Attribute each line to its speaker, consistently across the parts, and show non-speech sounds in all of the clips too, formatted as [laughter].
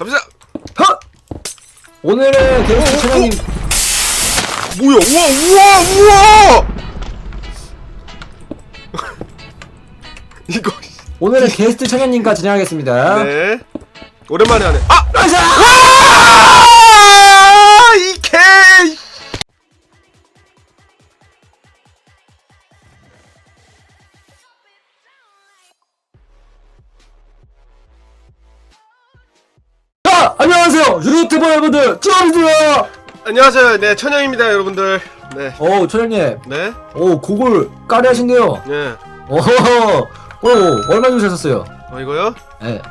Speaker 1: 갑시다.
Speaker 2: 하! 오늘은 게스트 천양님
Speaker 1: 뭐야? 우와 우와 우와! [laughs] 이거
Speaker 2: 오늘은 게스트 천양님과 진행하겠습니다.
Speaker 1: 네 오랜만에 하네. 아!
Speaker 2: 나이스! 유튜버 여러분들, 쭈어입니다.
Speaker 1: 안녕하세요. 네 천영입니다, 여러분들. 네.
Speaker 2: 오, 천양님.
Speaker 1: 네.
Speaker 2: 오, 곡을 까리하신데요.
Speaker 1: 네.
Speaker 2: 오호. 오, 얼마 주고 사셨어요?
Speaker 1: 어 이거요?
Speaker 2: 예.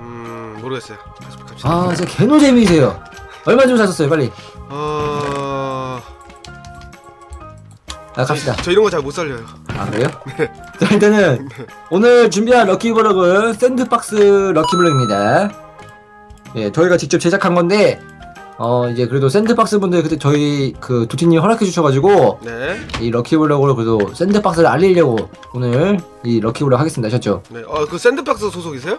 Speaker 1: 음 모르겠어요. 갑시다.
Speaker 2: 아, 진짜 개노잼이세요. 얼마 주고 사셨어요? 빨리.
Speaker 1: 어.
Speaker 2: 아, 갑시다.
Speaker 1: 저 이런 거 잘 못 살려요.
Speaker 2: 아, 그래요? [laughs] 자, 일단은 오늘 준비한 럭키블럭은 샌드박스 럭키블럭입니다. 예, 저희가 직접 제작한 건데, 어, 이제 그래도 샌드박스 분들 그때 저희 그 두티님 허락해 주셔가지고,
Speaker 1: 네.
Speaker 2: 이 럭키블럭으로 그래도 샌드박스를 알리려고 오늘 이 럭키블럭 하겠습니다. 아셨죠?
Speaker 1: 네. 어 그 샌드박스 소속이세요?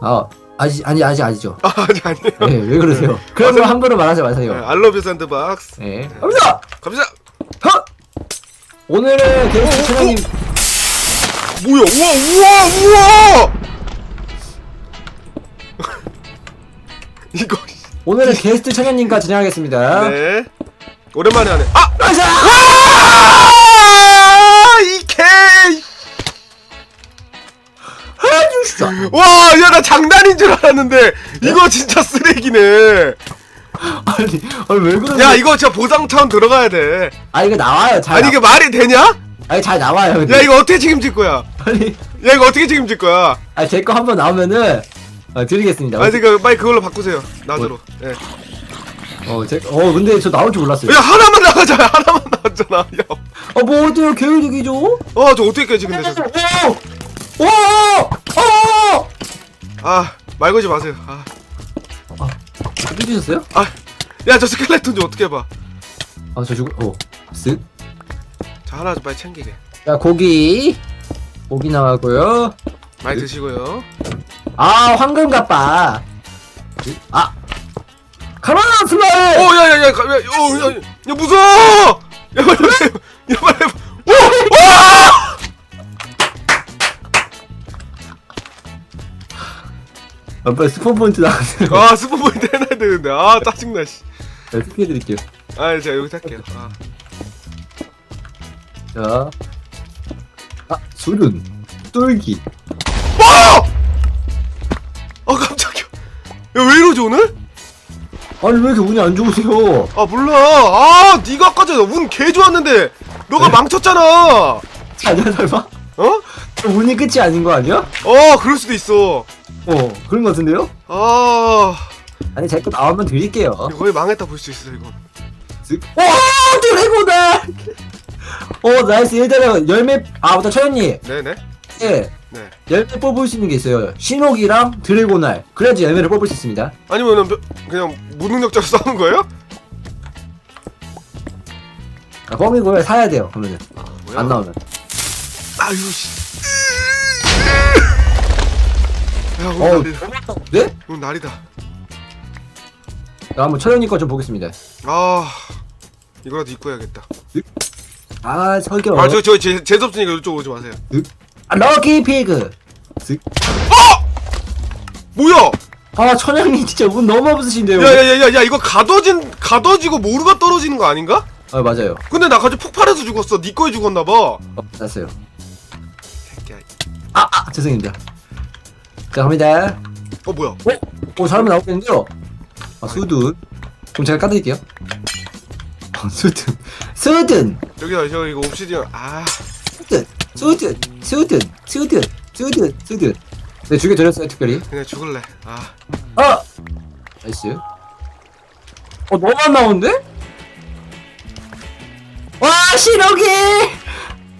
Speaker 2: 아, 아직, 아니, 아직 아니죠.
Speaker 1: 아 아니 아니에요.
Speaker 2: 예, 왜 그러세요? 그런 거 함부로 말하지
Speaker 1: 네,
Speaker 2: 마세요.
Speaker 1: 알러뷰 샌드박스.
Speaker 2: 예. 갑니다!
Speaker 1: 갑시다.
Speaker 2: 하! 오늘은 게스트 천양님,
Speaker 1: 뭐야? 우와 우와 우와!
Speaker 2: 오늘은 게스트 천양님과 진행하겠습니다.
Speaker 1: 네 오랜만에 하네. 아!
Speaker 2: 나이스!
Speaker 1: 아! 이개
Speaker 2: 해주시죠!
Speaker 1: 와, 야 나 장난인 줄 알았는데 이거 진짜 쓰레기네.
Speaker 2: 아니, 아니 왜 그러세요?
Speaker 1: 야 이거 진짜 보상 차원 들어가야 돼.
Speaker 2: 아 이거 나와요 잘
Speaker 1: 아니
Speaker 2: 나...
Speaker 1: 이게 말이 되냐?
Speaker 2: 아니 잘 나와요 근데
Speaker 1: 야 이거 어떻게 책임질 거야?
Speaker 2: 아니
Speaker 1: 야 이거 어떻게 책임질 거야?
Speaker 2: 아니 제거 한번 나오면은 어, 드리겠습니다
Speaker 1: 아 지금 빨리 그걸로 바꾸세요. 나주로. 예.
Speaker 2: 어, 제, 어 근데 저 나올 줄 몰랐어요
Speaker 1: 야 하나만 나가잖아. 하나만 나왔잖아. 야.
Speaker 2: 어뭐 어때요 계획이죠?
Speaker 1: 어, 저 어떻게 깨지 근데 저.
Speaker 2: 오! 오! 오!
Speaker 1: 아, 말 걸지 마세요. 아.
Speaker 2: 해주셨어요?
Speaker 1: 아. 야, 저 스켈레톤 좀 어떻게 해 봐.
Speaker 2: 아 저 죽어 어 쓱.
Speaker 1: 자, 하나 좀 빨리 챙기게.
Speaker 2: 자 고기 고기 나가고요
Speaker 1: 많이 드시고요.
Speaker 2: 아 황금 갑바 아 가만 슬라이
Speaker 1: 오, 야, 야, 야, 야, 야, 어, 야, 야, 무서워! 야, 빨리, 빨리, 야, 빨리. 오! 와!
Speaker 2: 아, 빨리 스폰 포인트 나가세요
Speaker 1: 아, 스포 포인트 해놔야 되는데. 아, 짜증나, 씨.
Speaker 2: 네, 스피해드릴게요
Speaker 1: 아, 제가 여기서 할게요. 아.
Speaker 2: 자, 아, 술은 뚫기.
Speaker 1: 이러지, 오늘?
Speaker 2: 아니 왜 이렇게 운이 안 좋으세요?
Speaker 1: 아, 몰라. 아, 니가 아까 전에 운 개 좋았는데, 너가
Speaker 2: 네?
Speaker 1: 망쳤잖아.
Speaker 2: 아니야 설마?
Speaker 1: 어?
Speaker 2: 운이 끝이 아닌 거 아니야?
Speaker 1: 어, 그럴 수도 있어.
Speaker 2: 어, 그런 거 같은데요?
Speaker 1: 아,
Speaker 2: 아니 제거 나오면 드릴게요.
Speaker 1: 이거 거의 망했다 볼 수 있어, 이거.
Speaker 2: 쓱. 오, 드래곤다. 어, 나이스 일단은 열매. 아, 맞다 천연님.
Speaker 1: 네네.
Speaker 2: 예,
Speaker 1: 네.
Speaker 2: 열매 뽑을 수 있는 게 있어요. 신호기랑 드래곤알. 그래야지 열매를 뽑을 수 있습니다.
Speaker 1: 아니면은, 벼- 그냥 무능력자로 싸우는 거예요?
Speaker 2: 아, 뻥이고요. 사야 돼요. 그러면은
Speaker 1: 뭐야?
Speaker 2: 안 나오면.
Speaker 1: 아유, 씨. 야,
Speaker 2: 어,
Speaker 1: 오늘 날이다.
Speaker 2: 네?
Speaker 1: 오늘 날이다.
Speaker 2: 나 한번 천연님 거좀 보겠습니다.
Speaker 1: 아, 이거라도 입고 해야겠다.
Speaker 2: 아, 설경.
Speaker 1: 아, 저, 저, 제, 재수 없으니까 이쪽 오지 마세요.
Speaker 2: 아, 럭키 피그. 쓱.
Speaker 1: 뭐야?
Speaker 2: 아 천양님 진짜 운 너무 없으신데요.
Speaker 1: 야, 야, 야, 야, 야, 이거 가둬진, 가둬지고 모르가 떨어지는 거 아닌가?
Speaker 2: 아 맞아요.
Speaker 1: 근데 나 갑자기 폭발해서 죽었어. 니 거에 죽었나 봐.
Speaker 2: 어, 났어요.
Speaker 1: 새끼야.
Speaker 2: 아, 아 죄송합니다. 자 갑니다.
Speaker 1: 어, 뭐야?
Speaker 2: 어, 어 잘하면 나오겠는데요. 아 수든. 그럼 제가 까드릴게요. 어, 수든, 수든,
Speaker 1: 여기다, 저 이거 옵시디언. 아,
Speaker 2: 수든, 수든, 수든, 수든, 수든, 수든. 네 주게 드렸어요 특별히.
Speaker 1: 그냥 죽을래. 아,
Speaker 2: 아, 나이스. 어 너무 안 나오는데? 와 신호기.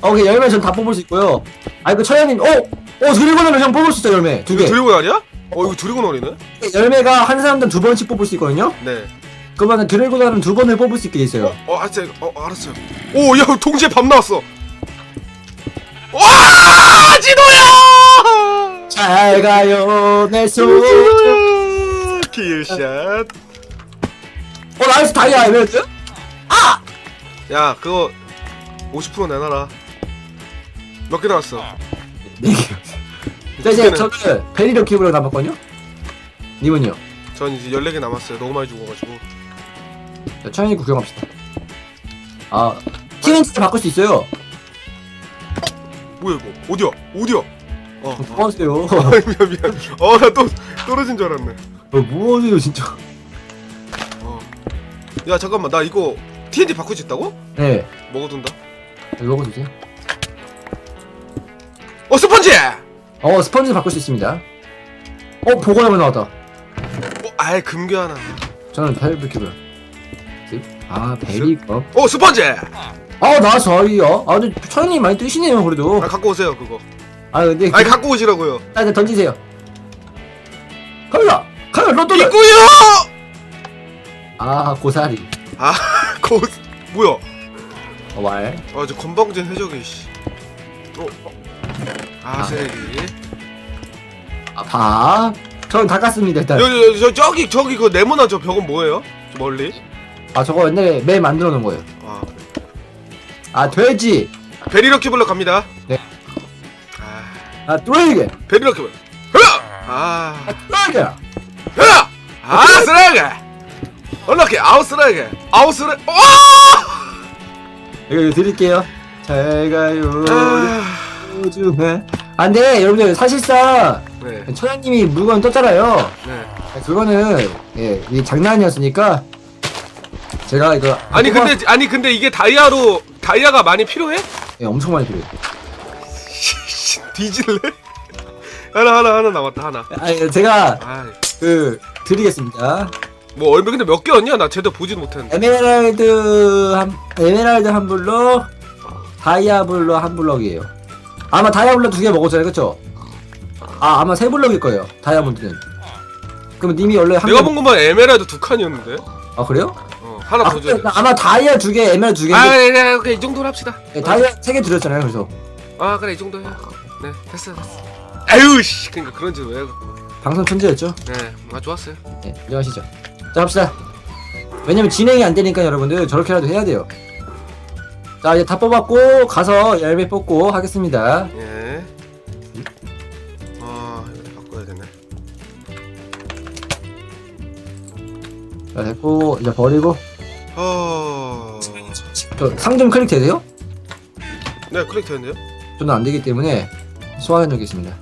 Speaker 2: 오케이 열매 전 다 뽑을 수 있고요. 아 이거 천양님, 어, 어 드래곤을 형 뽑을 수 있어 열매 두
Speaker 1: 이거
Speaker 2: 개.
Speaker 1: 드래곤 아니야? 어, 이거 드래곤 어리네?
Speaker 2: 열매가 한 사람당 두 번씩 뽑을 수 있거든요.
Speaker 1: 네.
Speaker 2: 그러면 드래곤은 두 번을 뽑을 수 있게 돼 있어요.
Speaker 1: 어, 알았어요. 어, 알았어요. 오, 야, 동시에 밤 나왔어. 와, 진호야!
Speaker 2: 잘 가요 내
Speaker 1: 진호야! 킬샷.
Speaker 2: 어 나이스 다이아 에메랄드?
Speaker 1: 야 그거 50% 내놔라. 몇 개 나왔어?
Speaker 2: 네 개. 자 이제 저는 베리 럭키블럭 남았거든요. 님은요?
Speaker 1: 전 이제 14개 남았어요. 너무 많이 죽어가지고.
Speaker 2: 자 천연이 구경합시다. 아 TNT 바꿀 수 있어요.
Speaker 1: 뭐야 이거? 어디야? 어디야? 어.
Speaker 2: 좀 도와주세요.
Speaker 1: 미안 미안. 어나 또 떨어진 줄 알았네.
Speaker 2: 어, 뭐하세요 진짜.
Speaker 1: 어. 야 잠깐만 나 이거 TNT 바꿀 수 있다고?
Speaker 2: 네.
Speaker 1: 먹어둔다.
Speaker 2: 여기 먹어주세요.
Speaker 1: 어 스펀지!
Speaker 2: 어 스펀지 바꿀 수 있습니다. 어 보고나무 나왔다.
Speaker 1: 어 아이 금괴 하나.
Speaker 2: 저는 벨브키블. 아 베리컵.
Speaker 1: 어 스펀지!
Speaker 2: 아 나서요. 아 근데 천연이 많이 뜨시네요 그래도.
Speaker 1: 아 갖고 오세요 그거.
Speaker 2: 아 근데
Speaker 1: 아니 갖고 오시라고요.
Speaker 2: 아, 이제 던지세요. 가라! 가라! 로또!
Speaker 1: 있고요.
Speaker 2: 아, 고사리. [laughs]
Speaker 1: 고 뭐야?
Speaker 2: 어, 말.
Speaker 1: 아저 건방진 해적이 씨. 어. 어. 아
Speaker 2: 아.
Speaker 1: 쓰레기.
Speaker 2: 아, 밥. 전 닦았습니다, 일단.
Speaker 1: 여기 여기, 저 저기 저기 그 네모난 저 벽은 뭐예요? 저 멀리?
Speaker 2: 아, 저거 옛날에 매 만들어 놓은 거예요.
Speaker 1: 아
Speaker 2: 아, 돼지!
Speaker 1: 베리럭키 블럭 갑니다.
Speaker 2: 네.
Speaker 1: 아
Speaker 2: 아, 뚜레기!
Speaker 1: 베리럭키 블럭. 흐라! 아
Speaker 2: 아, 뚜레기!
Speaker 1: 흐라! 아 쓰레기. 얼럭키 아웃 쓰레기. 아웃 쓰레. 어!
Speaker 2: 이거, 드릴게요. 잘 가요.
Speaker 1: 아,
Speaker 2: 요즘에. 아, 근데 여러분들, 사실상,
Speaker 1: 네.
Speaker 2: 천연님이 물건 떴잖아요.
Speaker 1: 네.
Speaker 2: 그거는, 예, 이게 장난이었으니까, 제가 이거.
Speaker 1: 아니 근데 아니 근데 이게 다이아로 다이아가 많이 필요해?
Speaker 2: 예, 엄청 많이 필요해요.
Speaker 1: 씨, 뒤질래? 하나 하나 하나 남았다 하나.
Speaker 2: 아, 제가,
Speaker 1: 아,
Speaker 2: 그, 드리겠습니다.
Speaker 1: 뭐 얼마 근데 몇 개였냐? 나 제대로 보지도 못했는데.
Speaker 2: 에메랄드 한 에메랄드 한 블럭, 다이아 블럭 한 블럭이에요. 아마 다이아 블럭 두 개 먹었잖아요, 그쵸? 아 아마 세 블럭일 거예요, 다이아몬드는. 그럼 님이 원래 한
Speaker 1: 내가
Speaker 2: 개-
Speaker 1: 본 것만 에메랄드 두 칸이었는데.
Speaker 2: 아 그래요?
Speaker 1: 어, 하나
Speaker 2: 아,
Speaker 1: 더 줘야 돼.
Speaker 2: 아 마 다이아 두 개, 에메랄드 두 개.
Speaker 1: 아,
Speaker 2: 아,
Speaker 1: 그래, 그래, 이 정도로 합시다.
Speaker 2: 다이아 세 개 드렸잖아요, 그래서
Speaker 1: 아, 그래, 이 정도 해. 네, 됐어, 됐어. 아유, 씨. 그러니까 그런 짓왜 해갖고.
Speaker 2: 방송 천재였죠?
Speaker 1: 네, 아, 좋았어요.
Speaker 2: 네, 인정하시죠. 자 갑시다. 왜냐면 진행이 안 되니까 여러분들 저렇게라도 해야 돼요. 자 이제 다 뽑았고 가서 열매 뽑고 하겠습니다.
Speaker 1: 예. 아, 이거 바꿔야 되네.
Speaker 2: 자 됐고 이제 버리고
Speaker 1: 어.
Speaker 2: 저 상점 클릭 되세요?
Speaker 1: 네, 클릭 되는데요?
Speaker 2: 저는 안 되기 때문에 소환해 놓겠습니다.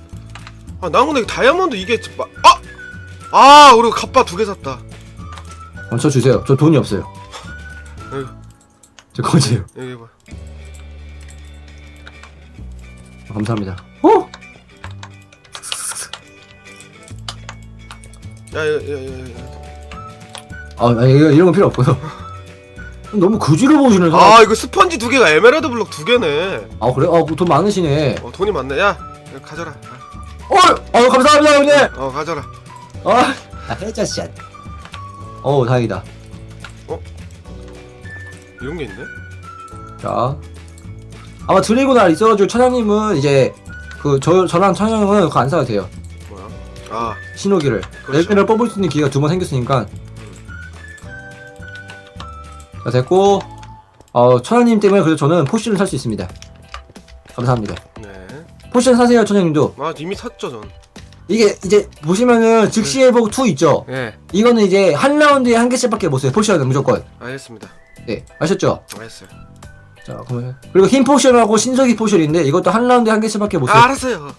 Speaker 1: 아, 난 근데 다이아몬드 이게 막 아! 아, 그리고 갑바 두 개 샀다.
Speaker 2: 어, 저 주세요. 저 돈이 없어요. [laughs]
Speaker 1: 여기,
Speaker 2: 저 거지요.
Speaker 1: 여기 봐.
Speaker 2: 어, 감사합니다. 어?
Speaker 1: 야, 야, 야, 야, 야.
Speaker 2: 아, 아니, 이런 거 필요 없고요. [laughs] 너무 그지로 보시는 사람.
Speaker 1: 아, 이거 스펀지 두 개가 에메랄드 블럭 두 개네.
Speaker 2: 아, 그래? 아, 돈 많으시네.
Speaker 1: 어, 돈이 많네. 야, 야, 가져라.
Speaker 2: 어, 어, 감사합니다, 형님.
Speaker 1: 어, 가져라.
Speaker 2: 어, 아, 헤드샷. 어, 다행이다.
Speaker 1: 이런 게 있네?
Speaker 2: 자, 아마 드래곤 알 있어가지고 천양님은 이제 그 저 저랑 천양은 그거 안 사도 돼요.
Speaker 1: 뭐야? 아,
Speaker 2: 신호기를
Speaker 1: 그렇죠.
Speaker 2: 레벨을 뽑을 수 있는 기회가 두 번 생겼으니까. 자 됐고, 어 천양님 때문에 그래도 저는 포션을 살 수 있습니다. 감사합니다.
Speaker 1: 네.
Speaker 2: 포션 사세요, 천양님도.
Speaker 1: 아, 이미 샀죠, 전.
Speaker 2: 이게 이제 보시면은 즉시 회복 2 있죠.
Speaker 1: 예,
Speaker 2: 이거는 이제 한 라운드에 한 개씩밖에 못 써요. 포션은 무조건.
Speaker 1: 알겠습니다.
Speaker 2: 네, 아셨죠?
Speaker 1: 알겠어요.
Speaker 2: 자, 그러면 그리고 흰 포션하고 신석이 포션인데 이것도 한 라운드에 한 개씩밖에 못 써요.
Speaker 1: 아, 알았어요.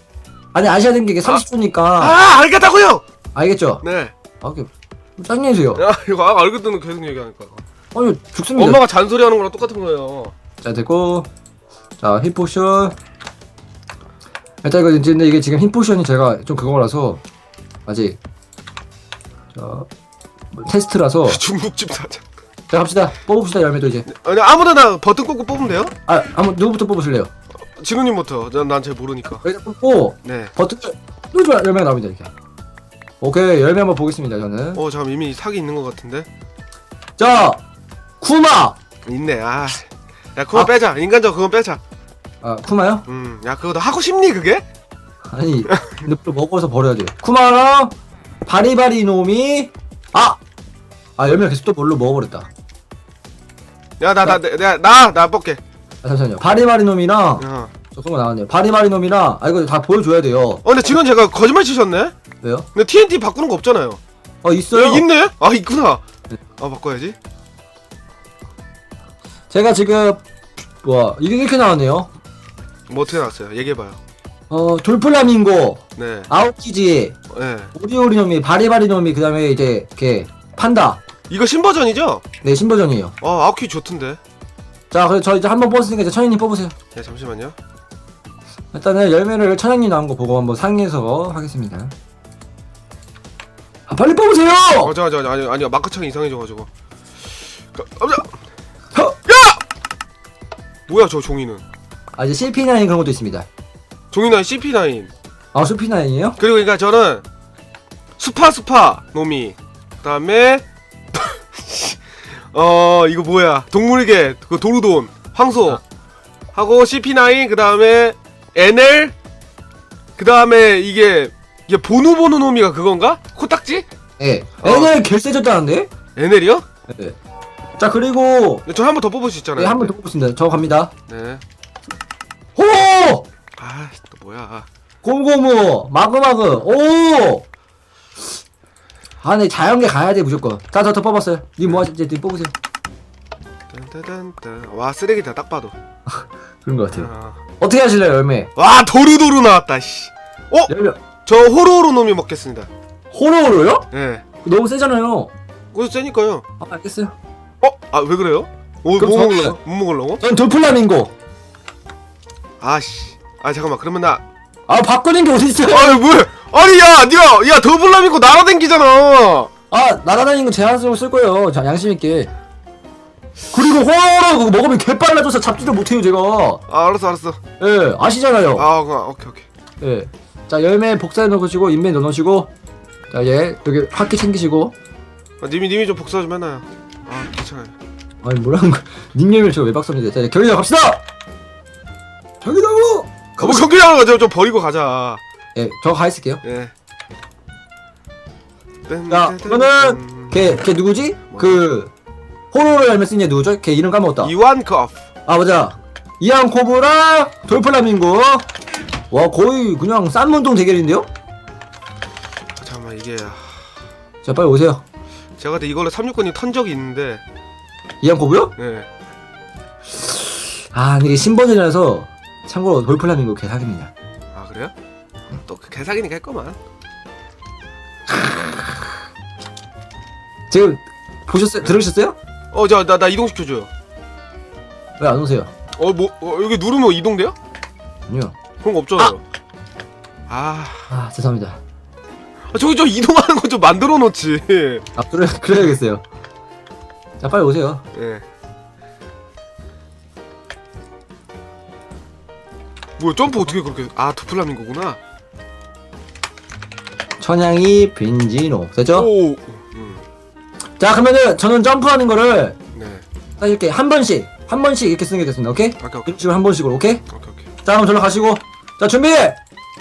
Speaker 2: 아니 아셔야 되는 게 이게 30초니까
Speaker 1: 아, 알겠다고요!
Speaker 2: 알겠죠?
Speaker 1: 네.
Speaker 2: 아, 이게 짜증내세요.
Speaker 1: 야, 이거 아, 알겠다는 계속 얘기하니까.
Speaker 2: 아니 죽습니다.
Speaker 1: 엄마가 잔소리 하는 거랑 똑같은 거예요.
Speaker 2: 자 됐고, 자흰 포션. 일단 이거 이제 근데 이게 지금 흰 포션이 제가 좀 그거라서 아직 자 뭐, 테스트라서 [laughs]
Speaker 1: 중국집 사자.
Speaker 2: 자 갑시다 뽑읍시다 열매도 이제
Speaker 1: 아니, 아무데나 버튼 꽂고 뽑으면 돼요?
Speaker 2: 아 한번 누구부터 뽑으실래요?
Speaker 1: 진우님부터. 난잘 모르니까.
Speaker 2: 여기다 뽑고
Speaker 1: 네.
Speaker 2: 버튼 누르면 열매가 나옵니다 이렇게. 오케이 열매 한번 보겠습니다 저는.
Speaker 1: 어, 잠깐 이미 사기 있는 것 같은데.
Speaker 2: 자 쿠마!
Speaker 1: 있네. 아, 야 그거
Speaker 2: 아.
Speaker 1: 빼자. 인간적 그건 빼자.
Speaker 2: 아 쿠마요?
Speaker 1: 음, 야 그거 너 하고 싶니 그게?
Speaker 2: 아니 [laughs] 근데 먹어서 버려야 돼 쿠마랑 바리바리 놈이 아! 아 열매 계속 또 뭘로 먹어버렸다
Speaker 1: 야 나 나 나 나 나 뽑게.
Speaker 2: 아 잠시만요 바리바리 놈이랑
Speaker 1: 어.
Speaker 2: 저 그거 나왔네요 바리바리 놈이랑 아 이거 다 보여줘야 돼요
Speaker 1: 어, 근데 지금 제가 거짓말 치셨네.
Speaker 2: 왜요?
Speaker 1: 근데 TNT 바꾸는 거 없잖아요.
Speaker 2: 아 있어요
Speaker 1: 야, 있네? 아, 있구나.
Speaker 2: 네.
Speaker 1: 아, 바꿔야지.
Speaker 2: 제가 지금 와 이게 이렇게 나왔네요.
Speaker 1: 뭐 어떻게 나왔어요? 얘기해봐요.
Speaker 2: 어 돌플라밍고,
Speaker 1: 네.
Speaker 2: 아웃키지,
Speaker 1: 네.
Speaker 2: 오리오리놈이, 바리바리놈이 그다음에 이제 이렇게 판다.
Speaker 1: 이거 신버전이죠?
Speaker 2: 네 신버전이에요.
Speaker 1: 아, 아웃키 좋던데.
Speaker 2: 자 그래서 저 이제 한번 뽑으니까 이제 천연님 뽑으세요.
Speaker 1: 네, 잠시만요.
Speaker 2: 일단은 열매를 천연님 나온 거 보고 한번 상의해서 하겠습니다. 아 빨리 뽑으세요.
Speaker 1: 어, 저, 저, 저, 아니, 아니요. 마크창이 이상해져가지고. 깜- 깜짝 뭐야 저 종이는?
Speaker 2: 아 이제 CP9 그런 것도 있습니다.
Speaker 1: 종이는 CP9.
Speaker 2: 아 CP9이에요?
Speaker 1: 그리고 그러니까 저는 수파 수파 놈이 그다음에 [laughs] 어 이거 뭐야 동물계 그 도루돈 황소
Speaker 2: 아.
Speaker 1: 하고 CP9 그다음에 NL 그다음에 이게 이게 보누 보누 놈이가 그건가 코딱지?
Speaker 2: 예.
Speaker 1: 네.
Speaker 2: 어. NL 결세졌다는데?
Speaker 1: NL이요?
Speaker 2: 네. 예. 자 그리고 네,
Speaker 1: 저한 번 더 뽑을 수 있잖아요.
Speaker 2: 네, 한번 더 네. 뽑습니다. 저 갑니다.
Speaker 1: 네.
Speaker 2: 호!
Speaker 1: 아, 또 뭐야.
Speaker 2: 곰고무 마그마그 오! 아, 네 자연계 가야 돼 무조건. 자저더 뽑았어요. 니뭐 하지? 니 뽑으세요.
Speaker 1: 딴딴딴. 와, 쓰레기다 딱 봐도. [laughs]
Speaker 2: 그런 것 같아요.
Speaker 1: 아.
Speaker 2: 어떻게 하실래요, 열매?
Speaker 1: 와, 도루도루 나왔다 씨. 어?
Speaker 2: 열매
Speaker 1: 저 호로호로 놈이 먹겠습니다.
Speaker 2: 호로호로요?
Speaker 1: 네.
Speaker 2: 너무 세잖아요.
Speaker 1: 그래서 세니까요.
Speaker 2: 아, 알겠어요.
Speaker 1: 어? 아 왜 그래요? 뭐 먹을래? 못 먹으려고?
Speaker 2: 뭐 전 돌플라밍고.
Speaker 1: 아씨. 아 잠깐만 그러면 나
Speaker 2: 아 바꾸는 게 어딨어요?
Speaker 1: 아니 뭐 아니 야, 니가 야 더블라밍고 날아댕기잖아.
Speaker 2: 아 날아다니는 건 제한적으로 쓸 거예요. 자 양심 있게. 그리고 호러라고 먹으면 개빨라져서 잡지도 못해요 제가.
Speaker 1: 아 알았어 알았어.
Speaker 2: 예 아시잖아요.
Speaker 1: 아 오케이 오케이.
Speaker 2: 예. 자 열매 복사해 넣으시고 인벤 넣으시고 자예 여기 학기 챙기시고
Speaker 1: 아, 님이 님이 좀 복사 좀 해놔요. 아 괜찮아요.
Speaker 2: 아니 뭐라는 거야? [laughs] 닉네임을 제가 왜 박사님 자 경기장 갑시다! 경기장으로
Speaker 1: 가보 경기장 가자 좀 버리고 가자.
Speaker 2: 예저 가있을게요.
Speaker 1: 예.
Speaker 2: 야, 예. 그거는 걔, 걔 누구지? 그 호로를 알면 쓰는 누구죠? 걔 이름 까먹었다.
Speaker 1: 이완컵
Speaker 2: 아 맞아. 이안 코브라 돌플라밍고 와 거의 그냥 싼문동 대결인데요?
Speaker 1: 아, 잠깐만 이게 아.
Speaker 2: 자 빨리 오세요.
Speaker 1: 제가 그때 이걸로 369님 턴 적이 있는데
Speaker 2: 이양코브요?
Speaker 1: 예.
Speaker 2: 아, 근데 이게 신버전이라서 참고로 돌플라밍고 개사기입니다.
Speaker 1: 아 그래요? 또 그 개사기니까 했거만
Speaker 2: 지금 보셨어요? 들으셨어요?
Speaker 1: 어저 나 나 이동시켜줘요
Speaker 2: 왜 안 오세요?
Speaker 1: 어 뭐 어, 여기 누르면 이동돼요?
Speaker 2: 아니요.
Speaker 1: 그런 거 없잖아요 아,
Speaker 2: 아, 아 죄송합니다.
Speaker 1: 아, 저기 저 이동하는 거 좀 만들어 놓지.
Speaker 2: 아 그래 그래야겠어요. 자 빨리 오세요.
Speaker 1: 예. 뭐야 점프 어떻게 그렇게? 아 도플라민 거구나.
Speaker 2: 천양이 빈지노 됐죠?
Speaker 1: 오. 음.
Speaker 2: 자 그러면은 저는 점프하는 거를
Speaker 1: 네.
Speaker 2: 이렇게 한 번씩 한 번씩 이렇게 쓰는 게 됐습니다. 오케이?
Speaker 1: 오케이 오케이
Speaker 2: 이런 식으로 한 번씩으로 오케이?
Speaker 1: 오케이 오케이.
Speaker 2: 자 그럼 저로 가시고 자 준비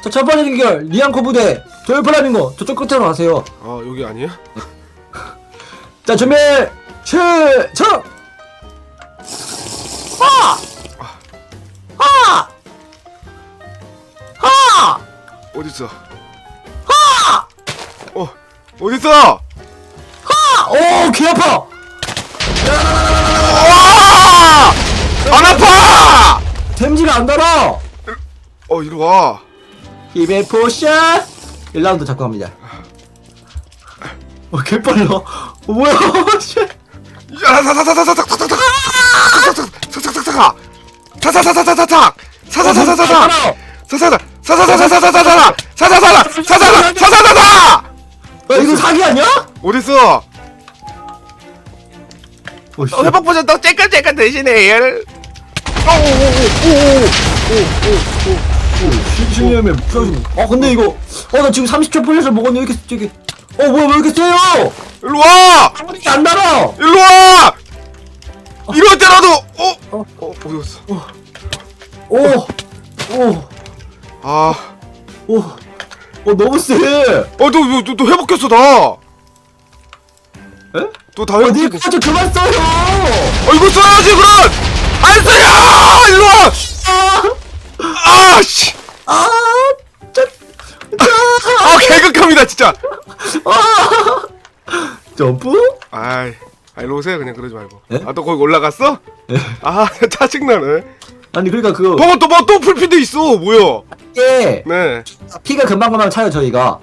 Speaker 2: 자, 첫 번째 대결 리앙코 부대 돌플라밍고 저쪽 끝으로 가세요.
Speaker 1: 아 여기 아니야? [laughs]
Speaker 2: 자, 준비 시작. 하! 하! 하!
Speaker 1: 어디 있어? 하! 어 어디 있어?
Speaker 2: 하! 오, 귀 아파. 아!
Speaker 1: 와안 아파!
Speaker 2: 댐지가 안 달아.
Speaker 1: 어 이리 와.
Speaker 2: 힘의 포션 1라운드 잡고 갑니다 어 개빨라 어 뭐야 야 이거 사기 아니야?
Speaker 1: 어딨어?
Speaker 2: 어, 씨.
Speaker 1: 어, 회복 버전 또 쬐끈쬐끈 대신에 얘를.
Speaker 2: 오오오오오오오오오 심하면 부서지고. 아 근데 이거 어 나 지금 30초 풀려서 먹었는데 왜 이렇게 저기 어 뭐야 왜 이렇게 세요?
Speaker 1: 일로 와!
Speaker 2: 아무리 안 날아.
Speaker 1: 일로 와! 이럴 때라도 어? 어? 어 어디 갔어?
Speaker 2: 오, 오,
Speaker 1: 아,
Speaker 2: 오, 어 너무 세.
Speaker 1: 너, 너 회복했어 나.
Speaker 2: 에?
Speaker 1: 또다
Speaker 2: 어디
Speaker 1: 회복되네
Speaker 2: 가좀 그만 써요
Speaker 1: 어 이거 써야지 그럼 안 써요 일로 와 아씨
Speaker 2: 아 짜,
Speaker 1: 아 개극합니다 진짜
Speaker 2: 점프?
Speaker 1: 아이 아 일로 오세요 그냥 그러지 말고
Speaker 2: 예?
Speaker 1: 아또 거기 올라갔어?
Speaker 2: 예.
Speaker 1: 아 [laughs] 짜증나네
Speaker 2: 아니 그러니까 그거
Speaker 1: 어 또뭐또 풀핀데 있어 뭐야
Speaker 2: 이게
Speaker 1: 네
Speaker 2: 피가 금방금방 차요 저희가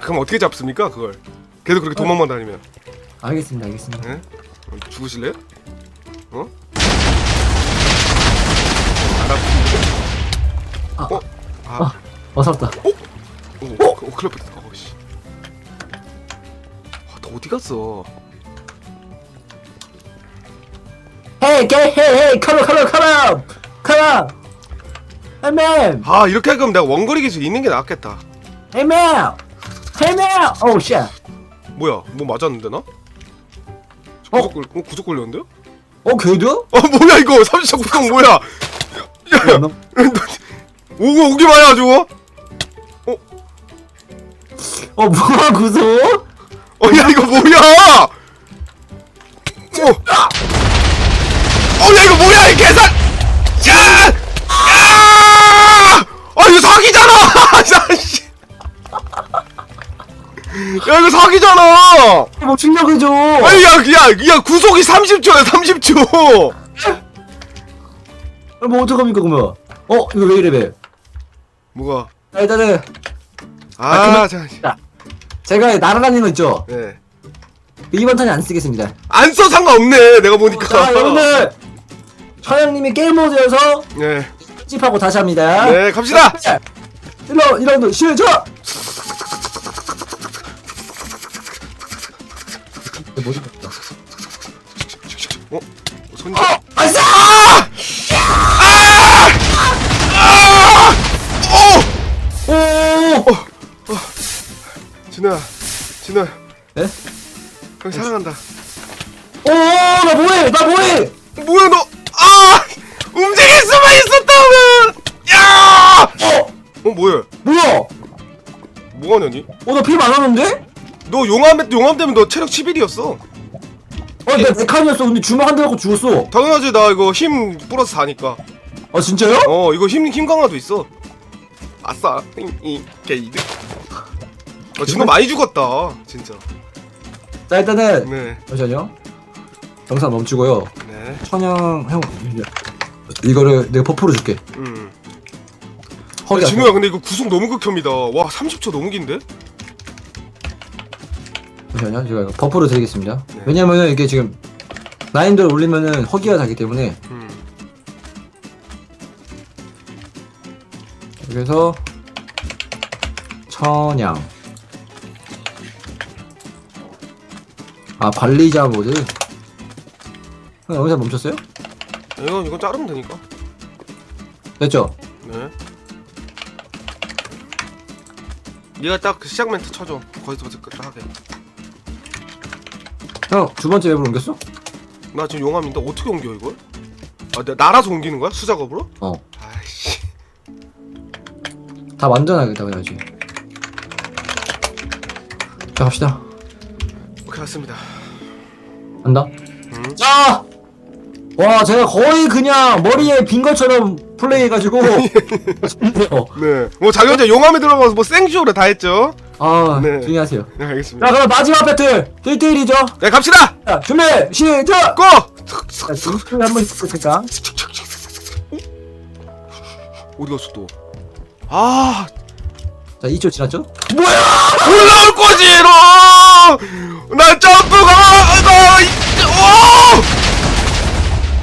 Speaker 1: 그럼 어떻게 잡습니까 그걸 계속 그렇게 도망만 다니면
Speaker 2: 알겠습니다 알겠습니다
Speaker 1: 예? 어, 죽으실래요? 어? 아, 어? 아,
Speaker 2: 어 살았다
Speaker 1: 오, 오, 오 큰일 뻔했다. 어, 씨. 아, 너 어디 갔어?
Speaker 2: 헤이 헤이 헤이 헤이 컴온 컴온 컴온 컴온 헤이맨
Speaker 1: 아, 이렇게 할 거면 내가 원거리 기술 있는 게 낫겠다.
Speaker 2: 헤이맨 헤이맨 오우 쉣
Speaker 1: 뭐야? 뭐 맞았는데 나?
Speaker 2: 어?
Speaker 1: 구속, 걸, 어, 구속 걸렸는데요?
Speaker 2: 어 걔도?
Speaker 1: 어, 뭐야 이거? 30초 구속 뭐야? 야, 야, 너, 오고 오기 마야 아주.
Speaker 2: 어 뭐야 구속?
Speaker 1: 어, 야 이거 뭐야? 어, 어, 야 이거 뭐야 이 계산? 야, 야, 아 이거 사기잖아. [laughs] 야, 씨. 야 이거 사기잖아.
Speaker 2: 뭐 충격해줘
Speaker 1: 아니 야, 야, 야 구속이 30초야 30초.
Speaker 2: 뭐 어떡합니까 그러면 어 이거 왜 이래 왜
Speaker 1: 뭐가?
Speaker 2: 자, 일단은
Speaker 1: 아, 자,
Speaker 2: 제가 날아다니는 거 있죠
Speaker 1: 네.
Speaker 2: 이번 턴에 안 쓰겠습니다
Speaker 1: 안 써 상관없네. 내가 보니까.
Speaker 2: 자 여러분들 천양님이 게임 모드여서
Speaker 1: 네,
Speaker 2: 찝하고 다시 합니다
Speaker 1: 네 갑시다.
Speaker 2: 자, 1라운드 1라운드 시작 뭐지?
Speaker 1: 어, 손.
Speaker 2: 어! 아싸!
Speaker 1: 진우야, 진우야,
Speaker 2: 네?
Speaker 1: 형 사랑한다.
Speaker 2: 오! 나 뭐해? 나 뭐해?
Speaker 1: 뭐야 너? 아! 움직일 수만 있었다면! 야!
Speaker 2: 어!
Speaker 1: 어 뭐야?
Speaker 2: 뭐야?
Speaker 1: 뭐가 냐니?
Speaker 2: 어, 나피 많았는데?
Speaker 1: 너 용암 용암 때문에 너 체력 11이었어.
Speaker 2: 어, 나 네칸이었어. 근데 주먹 한 대 맞고 죽었어.
Speaker 1: 당연하지 나 이거 힘 플러스 4니까.
Speaker 2: 아, 진짜요?
Speaker 1: 어 이거 힘힘 강화도 있어. 아싸 이 게이드. 어 진우 많이 죽었다 진짜.
Speaker 2: 자, 일단은,
Speaker 1: 네
Speaker 2: 잠시만요. 영상 멈추고요.
Speaker 1: 네.
Speaker 2: 천양, 형, 이거를 내가 버프로 줄게.
Speaker 1: 음.
Speaker 2: 허리 아파.
Speaker 1: 진우야 근데 이거 구속 너무 극혐이다. 와 30초 너무 긴데?
Speaker 2: 잠시만요. 제가 이거 버프로 드리겠습니다.
Speaker 1: 네.
Speaker 2: 왜냐면은 이게 지금 난이도를 올리면은 허기가 나기 때문에
Speaker 1: 음.
Speaker 2: 그래서 천양 아 관리자 모드 형 여기서 멈췄어요?
Speaker 1: 이건 이건 자르면 되니까.
Speaker 2: 됐죠?
Speaker 1: 네. 네가 딱그 시작 멘트 쳐줘. 거기서 끝 하게.
Speaker 2: 형 두 번째 웹으로 옮겼어?
Speaker 1: 나 지금 용암인데 어떻게 옮겨 이걸? 아, 내가 날아서 옮기는 거야? 수작업으로?
Speaker 2: 어
Speaker 1: 아이씨.
Speaker 2: 다 완전하겠다 그래야지 자 갑시다
Speaker 1: 왔습니다.
Speaker 2: 간다
Speaker 1: 음.
Speaker 2: 자! 와 제가 거의 그냥 머리에 빈 것처럼 플레이해가지고 좋네요 [laughs]
Speaker 1: 네. 뭐 자기 혼자 용암에 들어가서 뭐 생쇼를 다 했죠.
Speaker 2: 아
Speaker 1: 네.
Speaker 2: 조용히 하세요
Speaker 1: 네 알겠습니다.
Speaker 2: 자 그럼 마지막 배틀 1대1이죠
Speaker 1: 네 갑시다.
Speaker 2: 자 준비 시작!
Speaker 1: 고!
Speaker 2: 자 지금 한번 해보겠습니다
Speaker 1: 어디 갔어 또? 아
Speaker 2: 자 2초 지났죠?
Speaker 1: 올라올 거지 너! 나 점프가 나 이- 오!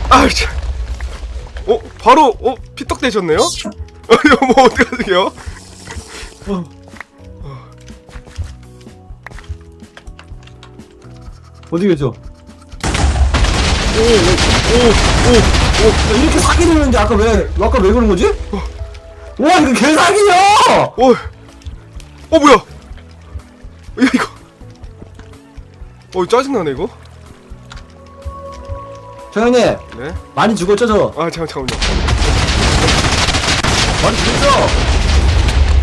Speaker 1: 아 참. 어 바로 어 피떡 되셨네요? [laughs] 어 이거 뭐 어떻게 하세요?
Speaker 2: 어디 계죠? 오오오오 이렇게 사기 되는데 아까 왜 아까 왜 그런 거지? 와 이거 개사기야!
Speaker 1: 어, 어 뭐야? 야 이거, 어 짜증나네 이거.
Speaker 2: 저 형님
Speaker 1: 네.
Speaker 2: 많이 죽었죠 저?
Speaker 1: 아 잠깐 잠깐만요.
Speaker 2: 많이 죽었죠?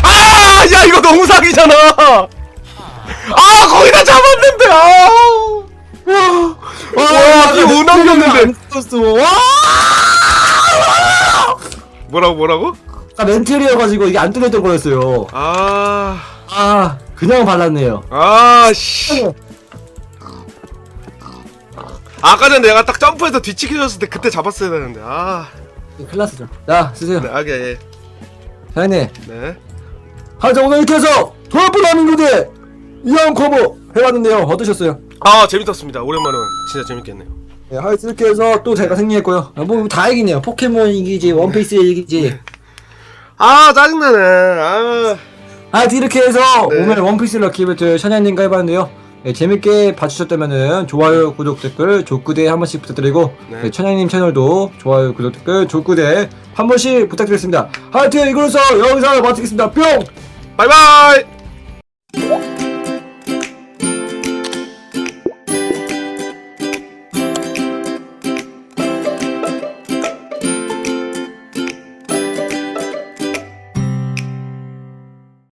Speaker 1: 아, 야 이거 너무 사기잖아. 아 거의 다 잡았는데. 아.
Speaker 2: 떴어. 와!
Speaker 1: 뭐라고 뭐라고?
Speaker 2: 아, 멘틀이어가지고 이게 안 뚫렸던 거였어요.
Speaker 1: 아,
Speaker 2: 아, 그냥 발랐네요.
Speaker 1: 아, 씨. 아까 전에 내가 딱 점프해서 뒤치기 줬을 때 그때 잡았어야 되는데. 아,
Speaker 2: 났어. 자, 쓰세요.
Speaker 1: 네, 아, 예,
Speaker 2: 사장님.
Speaker 1: 네.
Speaker 2: 아, 자, 오늘 이렇게 해서 돌아쁜 하민구대 이형 커버 해봤는데요. 어떠셨어요?
Speaker 1: 아, 재밌었습니다. 오랜만에 진짜 재밌겠네요.
Speaker 2: 네, 하여튼 이렇게 해서 또 제가 승리했고요. 아, 뭐, 다 이기네요. 포켓몬 이기지, 원피스 이기지.
Speaker 1: 아, 짜증나네. 아,
Speaker 2: 하여튼 이렇게 해서
Speaker 1: 네.
Speaker 2: 오늘 원피스 럭키벨트 샤냐님과 해봤는데요. 네, 재밌게 봐주셨다면은 좋아요, 구독, 댓글, 족구대 한 번씩 부탁드리고
Speaker 1: 네.
Speaker 2: 네, 천양님 채널도 좋아요, 구독, 댓글, 족구대 한 번씩 부탁드리겠습니다. 하여튼 이걸로서 영상을 마치겠습니다. 뿅!
Speaker 1: 바이바이!